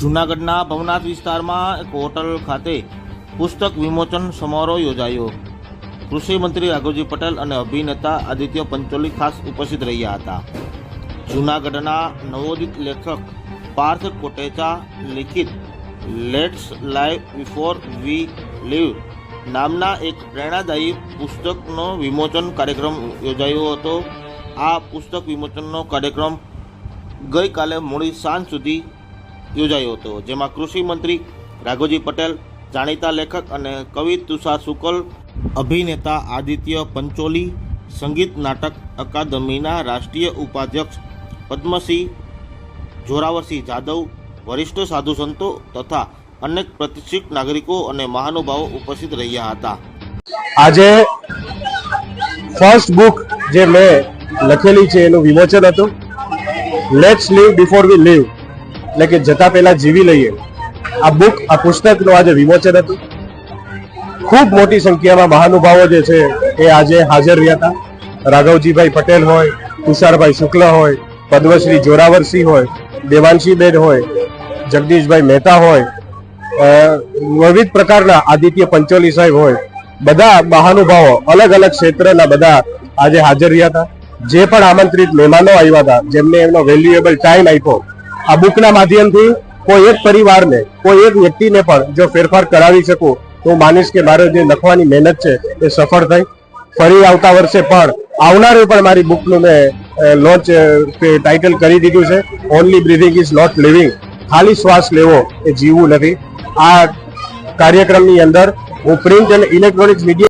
જૂનાગઢના ભવનાથ વિસ્તારમાં એક હોટલ ખાતે પુસ્તક વિમોચન સમારોહ યોજાયો. કૃષિ મંત્રી રાઘવજી પટેલ અને અભિનેતા આદિત્ય પંચોલી ખાસ ઉપસ્થિત રહ્યા હતા. જૂનાગઢના નવોદિત લેખક પાર્થ કોટેચા લિખિત let's live before we leave નામના એક પ્રેરણાદાયી પુસ્તકનો વિમોચન કાર્યક્રમ યોજાયો હતો. આ પુસ્તક વિમોચનનો કાર્યક્રમ ગઈકાલે મોડી સાંજ સુધી યોજાયો હતો, જેમાં કૃષિ મંત્રી રાઘોજી પટેલ, જાણીતા લેખક અને કવિ તુષાર શુકલ અભિનેતા આદિત્ય પંચોલી, સંગીત નાટક અકાદમીના રાષ્ટ્રીય ઉપાધ્યક્ષ પદ્મસિંહ, જોરાવરસિંહ જાદવ, વરિષ્ઠ સાધુ સંતો તથા અનેક પ્રતિષ્ઠિત નાગરિકો અને મહાનુભાવો ઉપસ્થિત રહ્યા હતા. આજે ફર્સ્ટ બુક જે મેં લખેલી છે એનું વિમોચન હતું. Let's leave before we leave એટલે કે જતા પહેલા જીવી લઈએ. આ બુક, આ પુસ્તકનું આજે વિમોચન હતું. ખૂબ મોટી સંખ્યામાં મહાનુભાવો જે છે એ આજે હાજર રહ્યા હતા. રાઘવજીભાઈ પટેલ હોય, તુષારભાઈ શુક્લ હોય, પદ્મશ્રી જોરાવરસિંહ હોય, દેવાંશીબેન હોય, જગદીશભાઈ મહેતા હોય વિવિધ પ્રકારના આદિત્ય પંચોલી સાહેબ હોય, બધા મહાનુભાવો અલગ અલગ ક્ષેત્રના બધા આજે હાજર રહ્યા હતા. જે પણ આમંત્રિત મહેમાનો આવ્યા હતા, જેમને એમનો વેલ્યુએબલ ટાઈમ આપ્યો આ બુકના માધ્યમથી કોઈ એક પરિવારને, કોઈ એક વ્યક્તિને પણ જો ફેરફાર કરાવી શકું, તો હું માનીશ કે મારે જે લખવાની મહેનત છે, એ સફળ થઈ. ફરી આવતા વર્ષે પણ આવનારે પણ મારી બુકનું મેં લોન્ચ ટાઇટલ કરી દીધું છે. Only breathing is not living ખાલી શ્વાસ લેવો એ જીવવું નથી. આ કાર્યક્રમની અંદર હું પ્રિન્ટ અને ઇલેક્ટ્રોનિક્સ મીડિયા